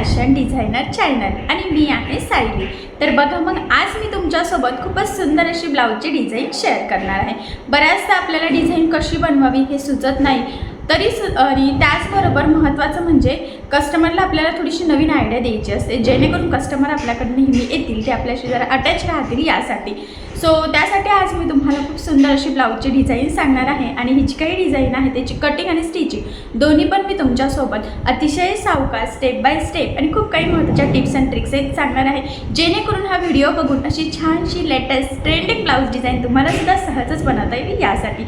Fashion designer channel आणि मी आहे सायली. तर बघा मग आज मी तुमच्यासोबत खूपच सुंदर अशी ब्लाऊजची डिझाईन शेअर करणार आहे. बऱ्याचदा आपल्याला डिझाईन कशी बनवावी हे सुचत नाही. तरी सु आणि त्याचबरोबर महत्त्वाचं म्हणजे कस्टमरला आपल्याला थोडीशी नवीन आयडिया द्यायची असते. जेणेकरून कस्टमर आपल्याकडे नेहमी येतील ते आपल्याशी जरा अटॅच राहतील यासाठी. सो त्यासाठी आज मी तुम्हाला खूप सुंदर अशी ब्लाऊजची डिझाईन सांगणार आहे आणि ही जी काही डिझाईन आहे त्याची कटिंग आणि स्टिचिंग दोन्ही पण मी तुमच्यासोबत अतिशय सावकाश स्टेप बाय स्टेप आणि खूप काही महत्त्वाच्या टिप्स अँड ट्रिक्स आहेत सांगणार आहे. जेणेकरून हा व्हिडिओ बघून अशी छानशी लेटेस्ट ट्रेंडिंग ब्लाऊज डिझाईन तुम्हाला सुद्धा सहजच बनवता येईल यासाठी.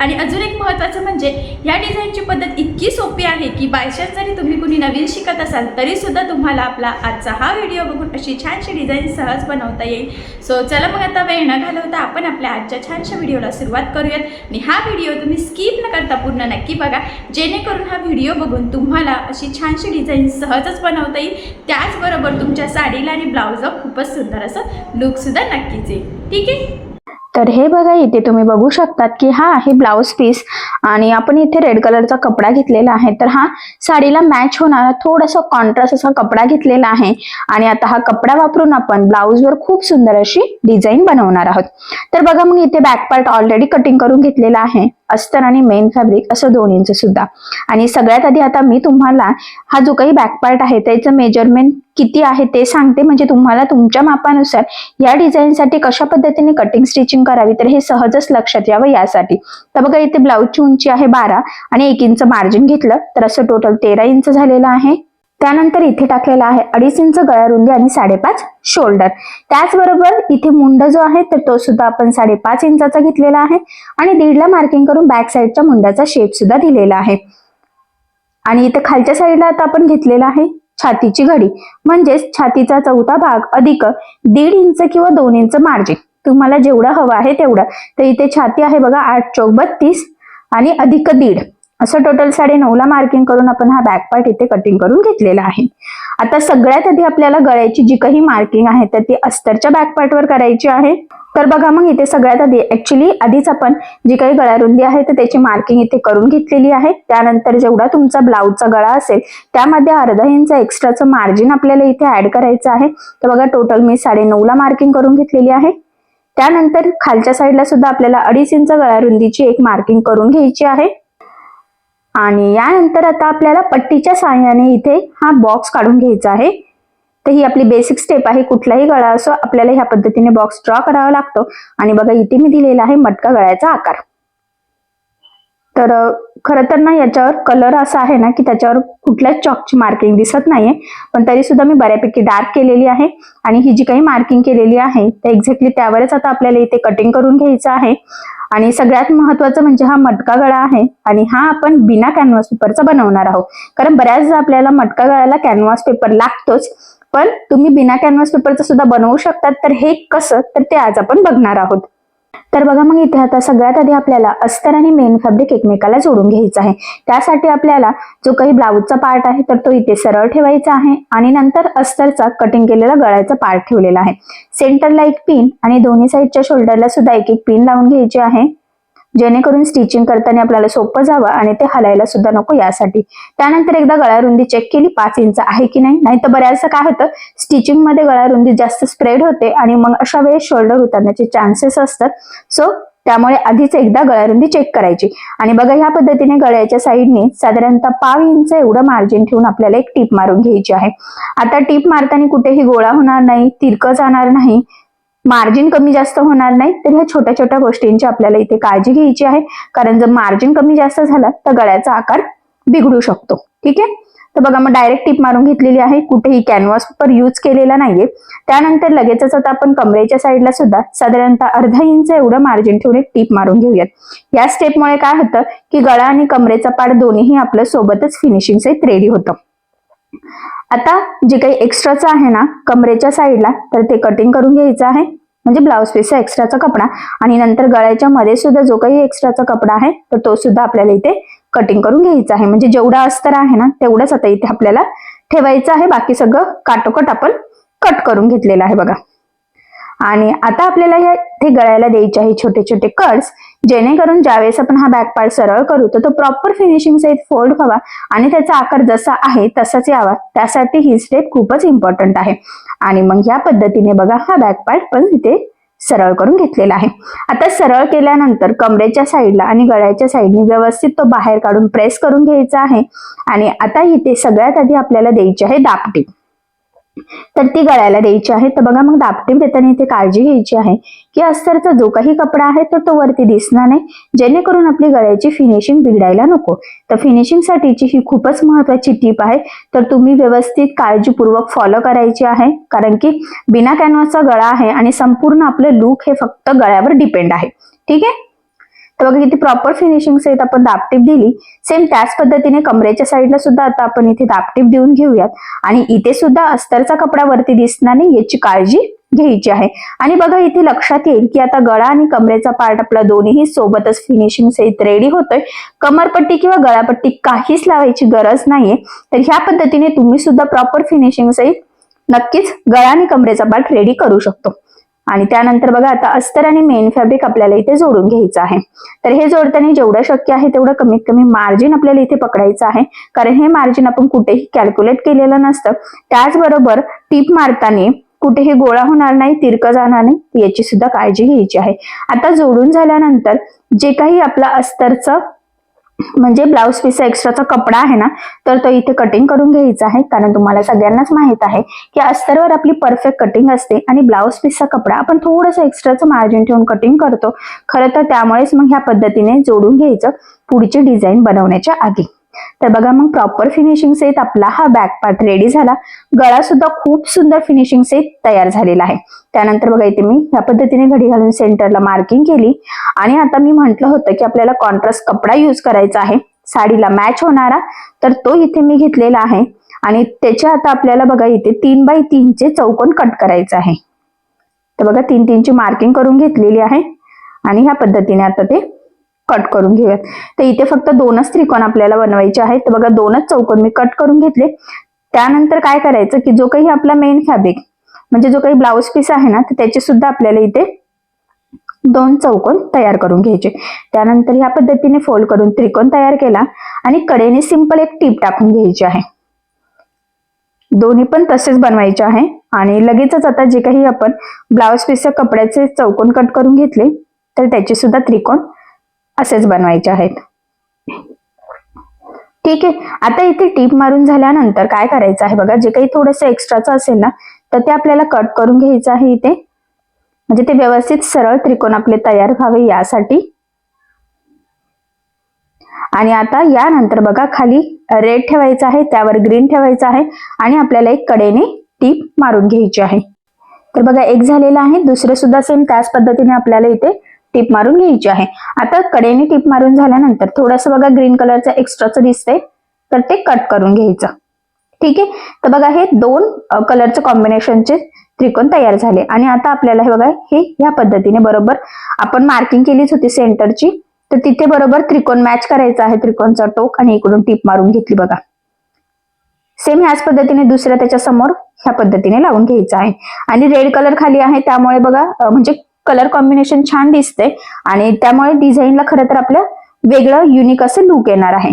आणि अजून एक महत्त्वाचं म्हणजे या डिझाईनची पद्धत इतकी सोपी आहे की बायचान्स जरी तुम्ही कुणी नवीन शिकत असाल तरीसुद्धा तुम्हाला आपला आजचा हा व्हिडिओ बघून अशी छानशी डिझाईन सहज बनवता येईल. सो चला मग आता वेळ न घालवता आपण आपल्या आजच्या छानशा व्हिडिओला सुरुवात करूयात. आणि हा व्हिडिओ तुम्ही स्किप न करता पूर्ण नक्की बघा. जेणेकरून हा व्हिडिओ बघून तुम्हाला अशी छानशी डिझाईन सहजच बनवता येईल. त्याचबरोबर तुमच्या साडीला आणि ब्लाऊजला खूपच सुंदर असं लुकसुद्धा नक्कीच येईल. ठीक आहे? तर हे बघा इथे तुम्ही बघू शकतात की हा आहे ब्लाऊज पीस आणि आपण इथे रेड कलरचा कपडा घेतलेला आहे. तर हा साडीला मॅच होणारा थोडासा कॉन्ट्रास्ट असा कपडा घेतलेला आहे आणि आता हा कपडा वापरून आपण ब्लाऊजवर खूप सुंदर अशी डिझाईन बनवणार आहोत. तर बघा मग इथे बॅक पार्ट ऑलरेडी कटिंग करून घेतलेला आहे. अस्तर आणि मेन फॅब्रिक असं दोन्हींचं सुद्धा. आणि सगळ्यात आधी आता मी तुम्हाला हा जो काही बॅक पार्ट आहे त्याचं मेजरमेंट किती आहे ते सांगते. म्हणजे तुम्हाला तुमच्या मापानुसार या डिझाईनसाठी कशा पद्धतीने कटिंग स्टिचिंग करावी तर हे सहजच लक्षात यावं यासाठी. तर बघा इथे ब्लाऊजची उंची आहे बारा आणि एक इंच मार्जिन घेतलं तर असं टोटल तेरा इंच झालेलं आहे. त्यानंतर इथे टाकलेला आहे अडीच इंच गळा रुंदी आणि साडेपाच शोल्डर. त्याचबरोबर इथे मुंड जो आहे तर तो सुद्धा आपण साडेपाच इंचाचा घेतलेला आहे आणि दीडला मार्किंग करून बॅक साईडच्या मुंड्याचा शेप सुद्धा दिलेला आहे. आणि इथे खालच्या साईडला आता आपण घेतलेला आहे छातीची घडी. म्हणजेच छातीचा चौथा भाग अधिक दीड इंच किंवा दोन इंच मार्जिन तुम्हाला जेवढं हवं आहे तेवढं. तर इथे छाती आहे बघा आठ चौक बत्तीस आणि अधिक दीड. असं टोटल साडे नऊला मार्किंग करून आपण हा बॅक पार्ट इथे कटिंग करून घेतलेला आहे. आता सगळ्यात आधी आपल्याला गळ्याची जी काही मार्किंग आहे तर ती अस्तरच्या बॅक पार्टवर करायची आहे. तर बघा मग इथे सगळ्यात आधी ऍक्च्युली आधीच आपण जी काही गळा रुंदी आहे तर त्याची मार्किंग इथे करून घेतलेली आहे. त्यानंतर जेवढा तुमचा ब्लाऊजचा गळा असेल त्यामध्ये अर्धा इंच एक्स्ट्राचं मार्जिन आपल्याला इथे ऍड करायचं आहे. तर बघा टोटल मी साडे ला मार्किंग करून घेतलेली आहे. त्यानंतर खालच्या साईडला सुद्धा आपल्याला अडीच इंच गळा रुंदीची एक मार्किंग करून घ्यायची आहे. आणि यानंतर आता आपल्याला पट्टीच्या साह्याने इथे हा बॉक्स काढून घ्यायचा आहे. तर ही आपली बेसिक स्टेप आहे कुठलाही गळा असो आपल्याला ह्या पद्धतीने बॉक्स ड्रॉ करावा लागतो. आणि बघा इथे मी दिलेला आहे मटका गळ्याचा आकार. तर खरं तर ना याच्यावर कलर असा आहे ना की त्याच्यावर कुठल्याच चॉकची मार्किंग दिसत नाहीये. पण तरी सुद्धा मी बऱ्यापैकी डार्क केलेली आहे आणि ही जी काही मार्किंग केलेली आहे तर एक्झॅक्टली त्यावरच आता आपल्याला इथे कटिंग करून घ्यायचं आहे. आणि सगळ्यात महत्वाचं म्हणजे हा मटका गळा आहे आणि हा आपण बिना कॅनव्हास पेपरचा बनवणार आहोत. कारण बऱ्याचदा आपल्याला मटका गळ्याला कॅनव्हास पेपर लागतोच पण तुम्ही बिना कॅनव्हास पेपरचं सुद्धा बनवू शकतात. तर हे कसं? तर ते आज आपण बघणार आहोत. तर बघा मग इथे आता सगळ्यात आधी आपल्याला अस्तर आणि मेन फॅब्रिक एकमेकाला जोडून घ्यायचं आहे. त्यासाठी आपल्याला जो काही ब्लाऊजचा पार्ट आहे तर तो इथे सरळ ठेवायचा आहे आणि नंतर अस्तरचा कटिंग केलेला गळ्याचा पार्ट ठेवलेला आहे. सेंटरला एक पिन आणि दोन्ही साईडच्या शोल्डरला सुद्धा एक एक पिन लावून घ्यायची आहे. जेणेकरून स्टिचिंग करताना आपल्याला सोपं जावं आणि ते हलायला सुद्धा नको यासाठी. त्यानंतर एकदा गळा रुंदी चेक केली पाच इंच आहे की नाही? नाही तर बऱ्याचदा काय होतं? स्टिचिंगमध्ये गळा रुंदी जास्त स्प्रेड होते आणि मग अशा वेळेस शोल्डर उतरण्याचे चान्सेस असतात. सो त्यामुळे आधीच एकदा गळारुंदी चेक करायची. आणि बघा ह्या पद्धतीने गळ्याच्या साईडने साधारणतः पाव इंच एवढं मार्जिन ठेवून आपल्याला एक टीप मारून घ्यायची आहे. आता टीप मारताना कुठेही गोळा होणार नाही तिरकं जाणार नाही. मार्जिन कमी जास्त होणार नाही तर ह्या छोट्या छोट्या गोष्टींची आपल्याला इथे काळजी घ्यायची आहे. कारण जर मार्जिन कमी जास्त झालं तर गळ्याचा आकार बिघडू शकतो. ठीक आहे? तर बघा मग डायरेक्ट टीप मारून घेतलेली आहे. कुठेही कॅनव्हास पेपर यूज केलेला नाहीये. त्यानंतर लगेचच आता आपण कमरेच्या साईडला सुद्धा साधारणतः अर्धा इंच एवढं मार्जिन ठेवून एक टीप मारून घेऊयात. या स्टेपमुळे काय होतं की गळा आणि कमरेचा पाड दोन्हीही आपलं सोबतच फिनिशिंग सहित रेडी होतं. आता जे काही एक्स्ट्राचं आहे ना कमरेच्या साईडला तर ते कटिंग करून घ्यायचं आहे. म्हणजे ब्लाऊज पीसचा एक्स्ट्राचा कपडा. आणि नंतर गळ्याच्या मध्ये सुद्धा जो काही एक्स्ट्राचा कपडा आहे तर तो सुद्धा आपल्याला इथे कटिंग करून घ्यायचा आहे. म्हणजे जेवढा अस्तर आहे ना तेवढंच आता इथे आपल्याला ठेवायचं आहे. बाकी सगळं काटोकट आपण कट करून घेतलेलं आहे बघा. आणि आता आपल्याला या ते गळ्याला द्यायचे आहे छोटे छोटे कट्स जेणेकरून ज्यावेळेस आपण हा बॅक पार्ट सरळ करू तर तो प्रॉपर फिनिशिंग सहित फोल्ड व्हावा आणि त्याचा आकार जसा आहे तसाच यावा. त्यासाठी ही स्टेप खूपच इम्पॉर्टंट आहे. आणि मग या पद्धतीने बघा हा बॅक पार्ट पण इथे सरळ करून घेतलेला आहे. आता सरळ केल्यानंतर कमरेच्या साईडला आणि गळ्याच्या साईडने व्यवस्थित तो बाहेर काढून प्रेस करून घ्यायचा आहे. आणि आता इथे सगळ्यात आधी आपल्याला द्यायची आहे दापटी तर ती गळ्याला द्यायची आहे. तर बघा मग दापटीप देताना इथे काळजी घ्यायची आहे की अस्तरचा जो काही कपडा आहे तर तो वरती दिसणार नाही. जेणेकरून आपली गळ्याची फिनिशिंग बिघडायला नको. तर फिनिशिंगसाठीची ही खूपच महत्वाची टीप आहे. तर तुम्ही व्यवस्थित काळजीपूर्वक फॉलो करायची आहे. कारण की बिना कॅनव्हासचा गळा आहे आणि संपूर्ण आपलं लुक हे फक्त गळ्यावर डिपेंड आहे. ठीक आहे? तर बघा किती प्रॉपर फिनिशिंग सहित आपण दापटीप दिली. सेम त्याच पद्धतीने कमरेच्या साईडला सुद्धा आता आपण इथे दापटीप देऊन घेऊयात. आणि इथे सुद्धा अस्तरचा कपडा वरती दिसणार नाही याची काळजी घ्यायची आहे. आणि बघा इथे लक्षात येईल की आता गळा आणि कमरेचा पार्ट आपला दोन्हीही सोबतच फिनिशिंग सहित रेडी होतोय. कमरपट्टी किंवा गळापट्टी काहीच लावायची गरज नाहीये. तर ह्या पद्धतीने तुम्ही सुद्धा प्रॉपर फिनिशिंग सहित नक्कीच गळा आणि कमरेचा पार्ट रेडी करू शकतो. आणि त्यानंतर बघा आता अस्तर आणि मेन फॅब्रिक आपल्याला इथे जोडून घ्यायचं आहे. तर हे जोडताना जेवढं शक्य आहे तेवढं कमीत कमी मार्जिन आपल्याला इथे पकडायचं आहे. कारण हे मार्जिन आपण कुठेही कॅल्क्युलेट केलेलं नसतं. त्याचबरोबर टीप मारताना कुठेही गोळा होणार नाही तिरकं जाणार नाही याची सुद्धा काळजी घ्यायची आहे. आता जोडून झाल्यानंतर जे काही आपलं अस्तरचं म्हणजे ब्लाऊज पीसचा एक्स्ट्राचा कपडा आहे ना तर तो इथे कटिंग करून घ्यायचा आहे. कारण तुम्हाला सगळ्यांनाच माहीत आहे की अस्तरवर आपली परफेक्ट कटिंग असते आणि ब्लाऊज पीसचा कपडा आपण थोडंसं एक्स्ट्राचं मार्जिन ठेवून कटिंग करतो. खरं तर त्यामुळेच मग ह्या पद्धतीने जोडून घ्यायचं पुढची डिझाईन बनवण्याच्या आधी. तर बघा मग प्रॉपर फिनिशिंग सहित आपला हा बॅक पार्ट रेडी झाला. गळा सुद्धा खूप सुंदर फिनिशिंग सेट तयार झालेला आहे. त्यानंतर बघा इथे मी या पद्धतीने घडी घालून सेंटरला मार्किंग केली. आणि आता मी म्हटलं होतं की आपल्याला कॉन्ट्रास्ट कपडा यूज करायचा आहे. साडीला मॅच होणारा तर तो इथे मी घेतलेला आहे. आणि त्याच्या आता आपल्याला बघा इथे तीन बाय तीनचे चौकोन कट करायचं आहे. तर बघा तीन तीनची मार्किंग करून घेतलेली आहे. आणि ह्या पद्धतीने आता ते कट करून घेऊयात. तर इथे फक्त दोनच त्रिकोण आपल्याला बनवायचे आहेत. तर बघा दोनच चौकोन मी कट करून घेतले. त्यानंतर काय करायचं की जो काही आपला मेन फॅब्रिक म्हणजे जो काही ब्लाऊज पीस आहे ना तर त्याचे सुद्धा आपल्याला इथे दोन चौकोन तयार करून घ्यायचे. त्यानंतर ह्या पद्धतीने फोल्ड करून त्रिकोण तयार केला आणि कडेने सिंपल एक टीप टाकून घ्यायची आहे. दोन्ही पण तसेच बनवायचे आहे. आणि लगेचच आता जे काही आपण ब्लाऊज पीसच्या कपड्याचे चौकोन कट करून घेतले तर त्याचे सुद्धा त्रिकोण असेच बनवायचे आहेत. ठीक आहे. आता इथे टीप मारून झाल्यानंतर काय करायचं आहे बघा? जे काही थोडंसं एक्स्ट्राचं असेल ना तर ते आपल्याला कट करून घ्यायचं आहे इथे. म्हणजे ते व्यवस्थित सरळ त्रिकोण आपले तयार व्हावे यासाठी. आणि आता यानंतर बघा खाली रेड ठेवायचा आहे त्यावर ग्रीन ठेवायचं आहे आणि आपल्याला एक कडेने टीप मारून घ्यायची आहे. तर बघा एक झालेला आहे. दुसरं सुद्धा सेम त्याच पद्धतीने आपल्याला इथे टिप मारून घ्यायची आहे. आता कडेने टीप मारून झाल्यानंतर थोडंसं बघा ग्रीन कलरचं एक्स्ट्राचं दिसतंय. तर ते कट करून घ्यायचं. ठीक आहे? तर बघा हे दोन कलरचं कॉम्बिनेशनचे त्रिकोण तयार झाले. आणि आता आपल्याला हे बघा हे ह्या पद्धतीने बरोबर आपण मार्किंग केलीच होती सेंटरची तर तिथे बरोबर त्रिकोण मॅच करायचा आहे त्रिकोणचा टोक आणि इकडून टीप मारून घेतली बघा. सेम ह्याच पद्धतीने दुसऱ्या त्याच्यासमोर ह्या पद्धतीने लावून घ्यायचं आहे. आणि रेड कलर खाली आहे त्यामुळे बघा म्हणजे कलर कॉम्बिनेशन छान दिसते आणि त्यामुळे डिझाईनला खरं तर आपलं वेगळं युनिक असं लुक येणार आहे.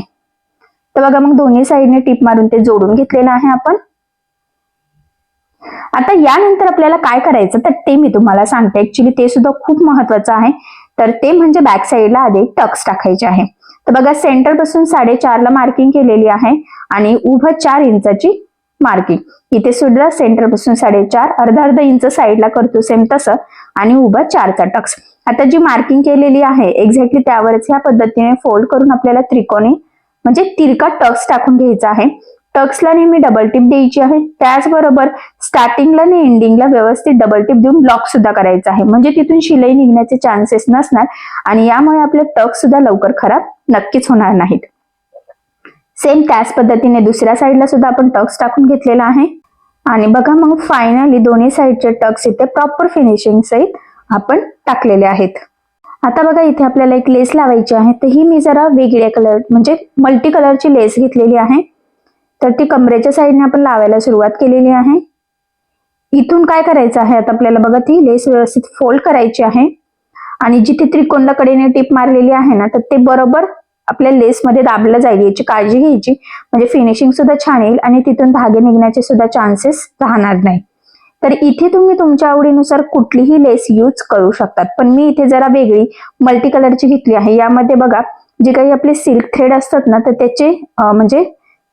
तर बघा मग दोन्ही साईडने टिप मारून ते जोडून घेतलेलं आहे आपण. आता यानंतर आपल्याला काय करायचं? तर ते मी तुम्हाला सांगते. ऍक्च्युली ते सुद्धा खूप महत्वाचं आहे. तर ते म्हणजे बॅक साईडला आधी टक्स टाकायचे आहे. तर बघा सेंटरपासून साडेचारला मार्किंग केलेली आहे आणि उभं चार इंचाची मार्किंग. इथे सुद्धा सेंटरपासून साडेचार अर्धा अर्धा इंच साईडला करतो सेम तसं आणि उभा चारचा टक्स आता जी मार्किंग केलेली आहे एक्झॅक्टली त्यावरच ह्या पद्धतीने फोल्ड करून आपल्याला त्रिकोणी म्हणजे तिरका टक्स टाकून घ्यायचा आहे. टक्सला नेहमी डबल टिप द्यायची आहे. त्याचबरोबर स्टार्टिंगला आणि एंडिंगला व्यवस्थित डबल टिप देऊन ब्लॉक सुद्धा करायचा आहे. म्हणजे तिथून शिलाई निघण्याचे चान्सेस नसणार आणि यामुळे आपले टक्स सुद्धा लवकर खराब नक्कीच होणार नाहीत. सेम त्याच पद्धतीने दुसऱ्या साईडला सुद्धा आपण टक्स टाकून घेतलेला आहे. आणि बघा मग फायनली दोन्ही साईडचे टक्स इथे प्रॉपर फिनिशिंग सहित आपण टाकलेले आहेत. आता बघा इथे आपल्याला एक लेस लावायची आहे. तर ही मी जरा वेगळ्या कलर म्हणजे मल्टी कलरची लेस घेतलेली आहे. तर ती कमरेच्या साईडने आपण लावायला सुरुवात केलेली आहे. इथून काय करायचं आहे? आता आपल्याला बघा ती लेस व्यवस्थित फोल्ड करायची आहे. आणि जिथे त्रिकोणला कडेने टीप मारलेली आहे ना तर ते बरोबर आपल्या लेसमध्ये दाबलं जाईल याची काळजी घ्यायची. म्हणजे फिनिशिंग सुद्धा छान येईल आणि तिथून धागे निघण्याचे सुद्धा चान्सेस राहणार नाही. तर इथे तुम्ही तुमच्या आवडीनुसार कुठलीही लेस यूज करू शकतात. पण मी इथे जरा वेगळी मल्टी कलरची घेतली आहे. यामध्ये बघा जे काही आपले सिल्क थ्रेड असतात ना तर त्याचे म्हणजे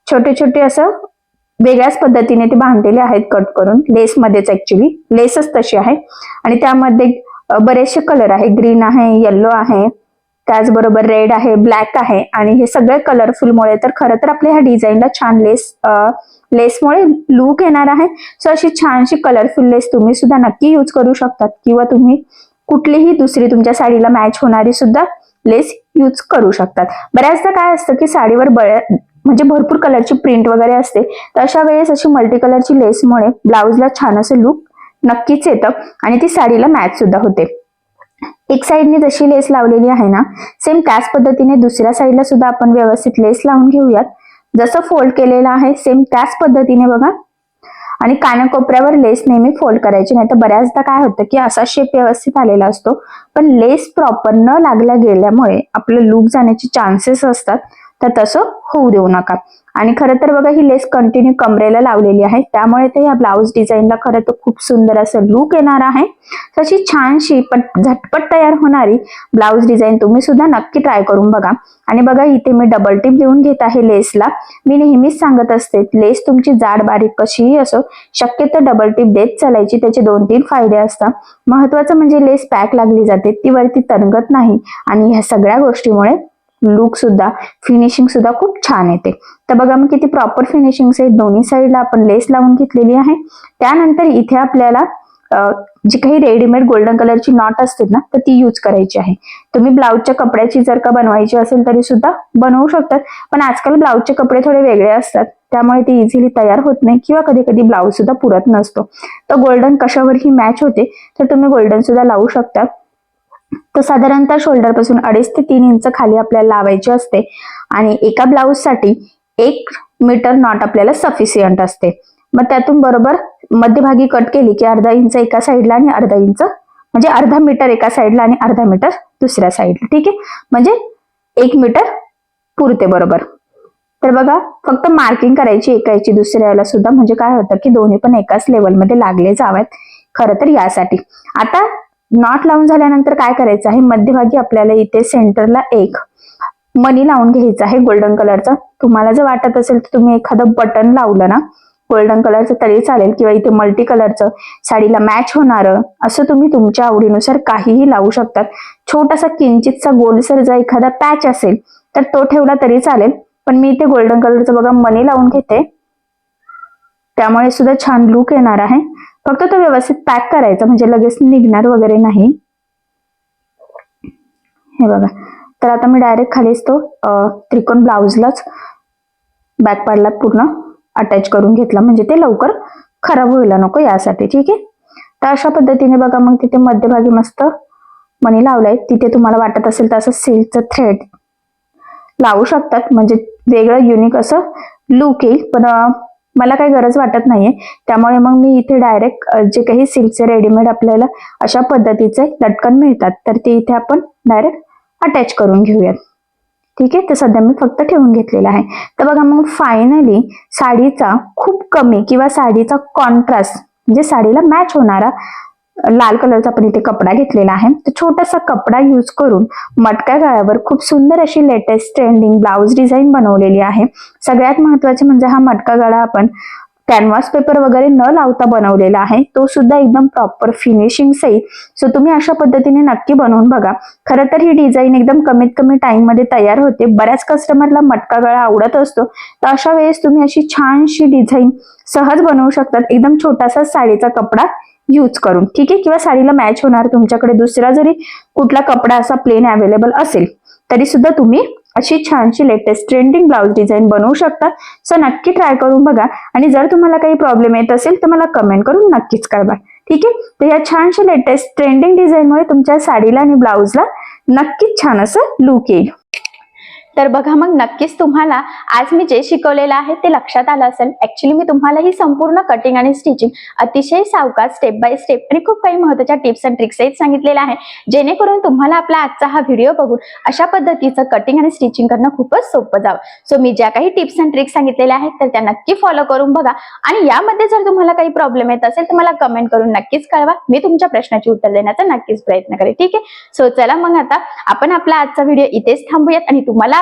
छोटे छोटे असं वेगळ्याच पद्धतीने ते बांधलेले आहेत कट करून. लेसमध्येच ऍक्च्युली लेसच तशी आहे. आणि त्यामध्ये बरेचसे कलर आहे. ग्रीन आहे येल्लो आहे. त्याचबरोबर रेड आहे ब्लॅक आहे आणि हे सगळे कलरफुलमुळे तर खरं तर आपल्या ह्या डिझाईनला छान लेस लेसमुळे लूक येणार आहे. सो अशी छानशी कलरफुल लेस तुम्ही सुद्धा नक्की यूज करू शकतात किंवा तुम्ही कुठलीही दुसरी तुमच्या साडीला मॅच होणारी सुद्धा लेस यूज करू शकतात. बऱ्याचदा काय असतं की साडीवर बऱ्या म्हणजे भरपूर कलरची प्रिंट वगैरे असते तर अशा वेळेस अशी मल्टी कलरची लेसमुळे ब्लाऊजला छान असं लुक नक्कीच येतं आणि ती साडीला मॅच सुद्धा होते. एक साईडने जशी लेस लावलेली आहे ना सेम त्याच पद्धतीने दुसऱ्या साईडला सुद्धा आपण व्यवस्थित लेस लावून घेऊयात. जसं फोल्ड केलेलं आहे सेम त्याच पद्धतीने बघा. आणि कानाकोपऱ्यावर लेस नेहमी फोल्ड करायची नाही तर बऱ्याचदा काय होतं की असा शेप व्यवस्थित आलेला असतो. पण लेस प्रॉपर न लागल्या गेल्यामुळे आपलं लूक जाण्याचे चान्सेस असतात. तर तसं होऊ देऊ नका. आणि खरं तर बघा ही लेस कंटिन्यू कमरेला लावलेली आहे. त्यामुळे ते या ब्लाऊज डिझाईनला खरं तर खूप सुंदर असं लुक येणार आहे. तशी छानशी पट झटपट तयार होणारी ब्लाऊज डिझाईन तुम्ही सुद्धा नक्की ट्राय करून बघा. आणि बघा इथे मी डबल टिप देऊन घेत आहे लेसला. मी नेहमीच सांगत असते लेस तुमची जाड बारीक कशीही असो शक्यतो डबल टिप देत चालायची. त्याचे दोन तीन फायदे असतात. महत्वाचं म्हणजे लेस पॅक लागली जाते ती वरती तरंगत नाही. आणि ह्या सगळ्या गोष्टीमुळे लुक सुद्धा फिनिशिंग सुद्धा खूप छान येते. तर बघा मग किती प्रॉपर फिनिशिंग आहे दोन्ही साईडला आपण लेस लावून घेतलेली आहे. त्यानंतर इथे आपल्याला जी काही रेडीमेड गोल्डन कलरची नॉट असते ना तर ती यूज करायची आहे. तुम्ही ब्लाऊजच्या कपड्याची जर का बनवायची असेल तरी सुद्धा बनवू शकतात. पण आजकाल ब्लाऊजचे कपडे थोडे वेगळे असतात. त्यामुळे ते इझिली तयार होत नाही किंवा कधी कधी ब्लाऊज सुद्धा पुरत नसतो. तर गोल्डन कशावरही मॅच होते तर तुम्ही गोल्डन सुद्धा लावू शकता. तर साधारणतः शोल्डरपासून अडीच ते तीन इंच खाली आपल्याला लावायची असते. आणि एका ब्लाऊजसाठी एक मीटर नॉट आपल्याला सफिशियंट असते. मग त्यातून बरोबर मध्यभागी कट केली की अर्धा इंच एका साईडला आणि अर्धा इंच म्हणजे अर्धा मीटर एका साईडला आणि अर्धा मीटर दुसऱ्या साईडला ठीक आहे? म्हणजे एक मीटर पुरते बरोबर. तर बघा फक्त मार्किंग करायची एका याची दुसऱ्याला सुद्धा म्हणजे काय होतं की दोन्ही पण एकाच लेवलमध्ये लागले जावेत. खरं तर यासाठी. आता नॉट लावून झाल्यानंतर काय करायचं आहे? मध्यभागी आपल्याला इथे सेंटरला एक मनी लावून घ्यायचा आहे गोल्डन कलरचा तुम्हाला जर वाटत असेल तर तुम्ही एखादं बटन लावलं ना गोल्डन कलरचं तरी चालेल. किंवा इथे मल्टी कलरचं साडीला मॅच होणारं असं तुम्ही तुमच्या आवडीनुसार काहीही लावू शकतात. छोटासा किंचितचा गोलसर जर एखादा पॅच असेल तर तो ठेवला तरी चालेल. पण मी इथे गोल्डन कलरचं बघा मनी लावून घेते. त्यामुळे सुद्धा छान लुक येणार आहे. फक्त तो व्यवस्थित पॅक करायचा म्हणजे लगेच निघणार वगैरे नाही. हे बघा. तर आता मी डायरेक्ट खालीच तो त्रिकोण ब्लाउजलाच बॅक पार्टला पूर्ण अटॅच करून घेतला. म्हणजे ते लवकर खराब व्हायला नको यासाठी ठीक आहे? तर अशा पद्धतीने बघा मग तिथे मध्यभागी मस्त मणी लावलाय. तिथे तुम्हाला वाटत असेल तर असं सिल्कचं थ्रेड लावू शकतात. म्हणजे वेगळं युनिक असं लुक येईल. पण मला काही गरज वाटत नाहीये. त्यामुळे मग मी इथे डायरेक्ट जे काही सिल्कचे रेडीमेड आपल्याला अशा पद्धतीचे लटकन मिळतात. तर ते इथे आपण डायरेक्ट अटॅच करून घेऊयात. ठीक आहे? तर सध्या मी फक्त ठेवून घेतलेलं आहे. तर बघा मग फायनली साडीचा खूप कमी किंवा साडीचा कॉन्ट्रास्ट म्हणजे साडीला मॅच होणारा लाल कलरचा आपण इथे कपडा घेतलेला आहे. तर छोटासा कपडा यूज करून मटक्या गळ्यावर खूप सुंदर अशी लेटेस्ट ट्रेंडिंग ब्लाऊज डिझाईन बनवलेली आहे. सगळ्यात महत्त्वाचे म्हणजे हा मटका गळा आपण कॅनव्हास पेपर वगैरे न लावता बनवलेला आहे. तो सुद्धा एकदम प्रॉपर फिनिशिंग सहित सो तुम्ही अशा पद्धतीने नक्की बनवून बघा. खरं तर ही डिझाईन एकदम कमीत कमी टाइममध्ये तयार होते. बऱ्याच कस्टमरला मटका गळा आवडत असतो. तर अशा वेळेस तुम्ही अशी छानशी डिझाईन सहज बनवू शकतात. एकदम छोटासा साडीचा कपडा यूज करून. ठीक आहे? किंवा साडीला मॅच होणार तुमच्याकडे दुसरा जरी कुठला कपडा असा प्लेन अवेलेबल असेल तरी सुद्धा तुम्ही अशी छानशी लेटेस्ट ट्रेंडिंग ब्लाउज डिझाईन बनवू शकता. सो नक्की ट्राय करून बघा. आणि जर तुम्हाला काही प्रॉब्लेम येत असेल तर मला कमेंट करून नक्कीच कळवा. ठीक आहे? तर या छानशा लेटेस्ट ट्रेंडिंग डिझाईनमुळे तुमच्या साडीला आणि ब्लाऊजला नक्कीच छान असं लुक येईल. तर बघा मग नक्कीच तुम्हाला आज मी जे शिकवलेलं आहे ते लक्षात आलं असेल. ऍक्च्युली मी तुम्हाला ही संपूर्ण कटिंग आणि स्टिचिंग अतिशय सावकाश स्टेप बाय स्टेप आणि खूप काही महत्त्वाच्या टिप्स अँड ट्रिक्सही सांगितलेल्या आहे जेणेकरून तुम्हाला आपला आजचा हा व्हिडिओ बघून अशा पद्धतीचं कटिंग आणि स्टिचिंग करणं खूपच सोपं जावं. सो मी ज्या काही टिप्स अँड ट्रिक्स सांगितलेल्या आहेत तर त्या नक्की फॉलो करून बघा. आणि यामध्ये जर तुम्हाला काही प्रॉब्लेम येत असेल तर मला कमेंट करून नक्कीच कळवा. मी तुमच्या प्रश्नाची उत्तर देण्याचा नक्कीच प्रयत्न करेन. ठीक आहे? सो चला मग आता आपण आपला आजचा व्हिडिओ इथेच थांबूयात आणि तुम्हाला